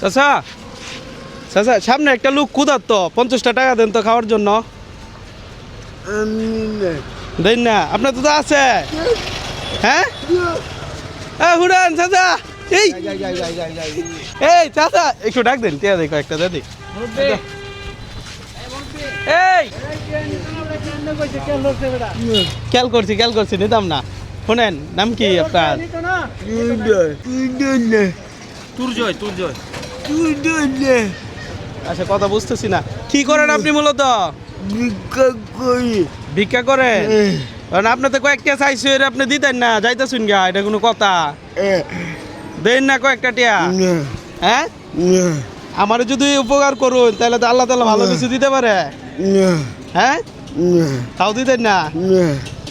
চাচা চাচা সামনে একটা লোক কুদার তো পঞ্চাশটা টাকা দেন তো খাওয়ার জন্য। দেন না আপনার তো আছে। হ্যাঁ? হ্যাঁ হুড়ান চাচা এই। এই চাচা একটু ডাক দেন টিয়া দেখো একটা দাদি এই। খেয়াল করছি খেয়াল করছি নিতাম না। শুনেন নাম কি আপনার? তুরজয় তুরজয়। আচ্ছা কথা বুঝতেছি না। কি করেন আপনি মূলত? ভিক্ষা করি। ভিক্ষা করেন? এ, কারণ আপনি তো কয়েকটা চাইছে আপনি দিতেন না যাইতেছুন গা এটা কোনো কথা। দেন না কয়েকটা টিয়া। হ্যাঁ? আমার যদি উপকার করুন তাহলে তো আল্লাহ তালা ভালো কিছু দিতে পারে। হ্যাঁ? তাও দিতেন না? না।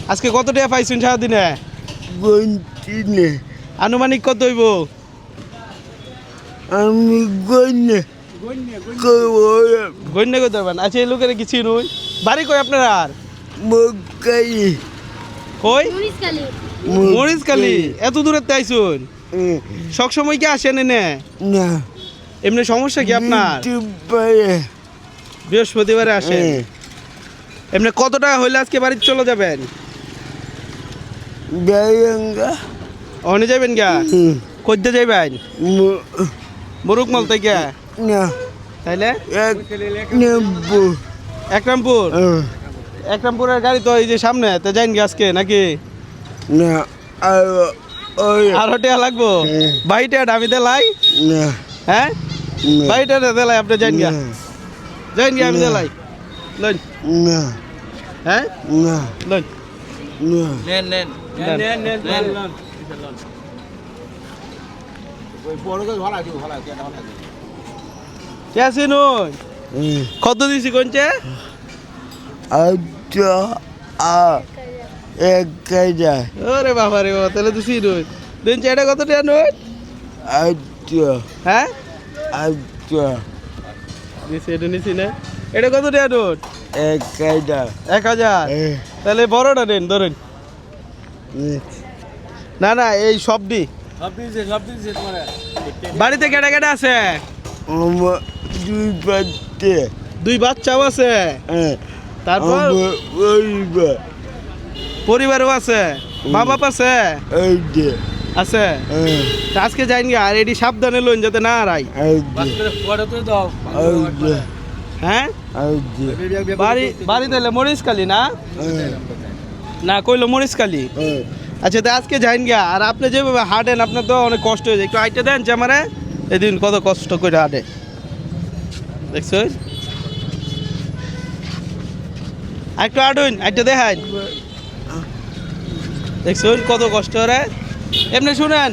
আজকে কত টাকা পাইছুন সারাদিনে? আনুমানিক কত হইব? আমি গন্যা গণ্য করতে পারবেন। আচ্ছা এই লোকের কি চিনুই বাড়ি কই আপনার আর? মকাই কই? মরিচকালি। মরিচ কালি এত দূরে আইছুন সব সময় কি আসেন এনে? না। এমনি সমস্যা কি আপনার? বৃহস্পতিবারে। আসেন। হ্যাঁ। এমনি কত টাকা হইলে আজকে বাড়িতে চলে যাবেন? ওখানে যাবেন গা কইতে যাইবেন মুরুকমল থেকে? না। তাইলে? এক নেব। একরামপুর? একরামপুরের গাড়ি তো এই যে সামনে তো যাইন গে আজকে নাকি? না আর ওই আরও টাকা লাগবো? হ্যাঁ। বাইটা আমি দেলাই। না। হ্যাঁ? বাইটা দেলাই আপনি যাইন গা যাইন গা আমি। দেলাই। লইন। না। হ্যাঁ? না। লইন। না। দেন। কে কত দিছি কোনছে আচ্ছা আ এক ওরে বাবা রে বাবা তাহলে তো সিনুই দিন চাইটা কত টাকা নই আচ্ছা। হ্যাঁ? আচ্ছা। দিছি এটা নিছি না। এটা কত টাকা নোট এক এক হাজার। তাহলে বড়টা নেন ধরেন। না না এই সব দি বাড়িতে কেটে কেটে আছে? দুই পাতে দুই বাচ্চাও আছে? তারপর? আমার পরিবারও আছে? মা বাপ আছে? আছে? আজকে যাইন গা আর এটি সাবধানে লইন যাতে না হারাই হ্যাঁ? বাড়ি বাড়ি দিলে মরিচ কালি না? না কইলো মরিচ কালি আচ্ছা তা আজকে যাইন গা আর আপনি যেভাবে হাঁটেন আপনার তো অনেক কষ্ট হয়ে যায়। একটু আইটে দেন যে আমারে এদিন কত কষ্ট করে হাঁটে। দেখছেন? একটু হাঁটুন আইটে দেখান। দেখছেন কত কষ্ট রে এমনি শুনেন।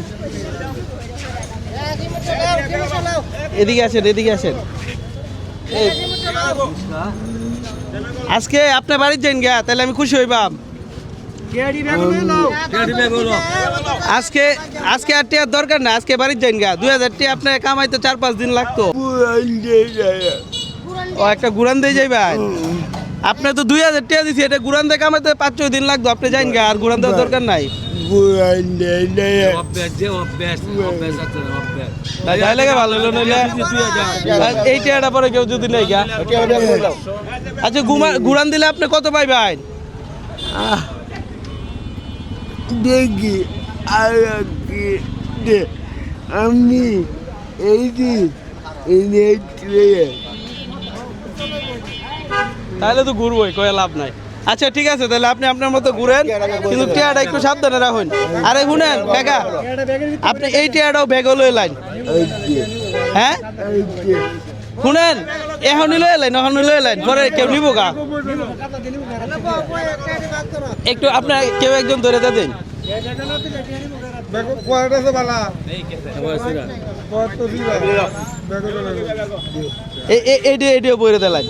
এদিকে আসেন এদিকে এই, আজকে আপনার বাড়ির যাইন গা তাহলে আমি খুশি হইবাম। আজকে আজকে আর টিয়ার দরকার না আজকে বাড়ির যাইন গা। দুই হাজার টিয়া আপনার কামাইতে চার পাঁচ দিন লাগতো। ও একটা গুড়ান দিয়ে যাইবেন আপনি তো দুই হাজার টাকা দিছি এটা গুড়ান দিয়ে কামাইতে পাঁচ ছয় দিন লাগতো। আপনি যাইন গা আর গুড়ান দেওয়ার দরকার নাই। পুরান যে যায় তাই যাই লাগে ভালো হলো নইলে আর এই টিয়াটা পরে কেউ যদি নেই আচ্ছা গুমা- গুড়ান দিলে আপনি কত পাইবেন? দেখি আর আমি এই তাহলে তো ঘুরবোই কয়ে লাভ নাই। আচ্ছা ঠিক আছে তাহলে আপনি আপনার মতো ঘুরেন কিন্তু টিয়াটা একটু সাবধানে রাখুন। আরে শুনেন কাকা আপনি এই টিয়াটাও ব্যাগও লয়ে লাইন। হ্যাঁ? শুনেন এখন লয়ে এলেন এখন লয়ে এলেন পরে কেউ নিব গা। একটু আপনার কেউ একজন ধরে দে দিন। লাইন।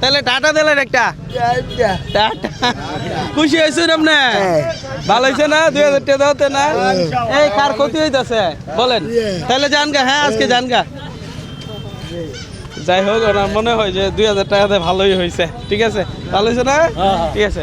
তাহলে টাটা দিলেন একটা। টাটা। খুশি হয়েছেন আপনি? হ্যাঁ। ভালো হয়েছে না? দুই হাজার টাকা দাওতে না? এই কার ক্ষতি হইতেছে? বলেন। তাহলে জানগা হ্যাঁ আজকে জানগা। যাই হোক ওনার মনে হয় যে দুই হাজার টাকাতে ভালোই হয়েছে। ঠিক আছে? ভালো হয়েছে না? ঠিক আছে।